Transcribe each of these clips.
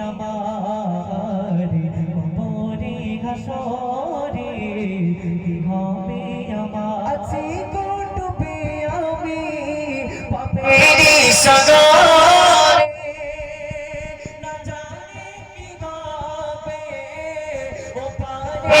আমার কবরে হাসরে কি হবে আমার? আছি কুটুবে আমি পাপেরি সাগরে না জানি কি হবে ও পারে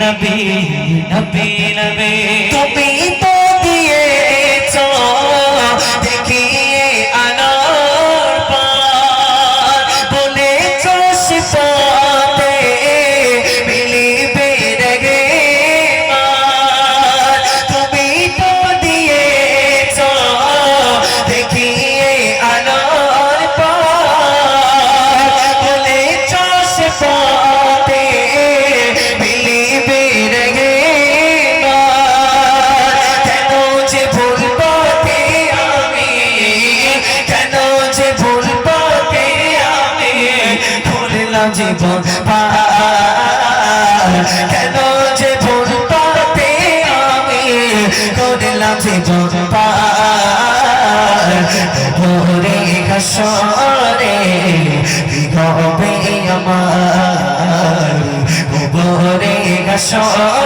নবী নবী নবী। জীবন কেন যে ভোর পাতে আমি করলাম জীবন ভোরে হাসরে হবে আমার। ভোরে হাসরে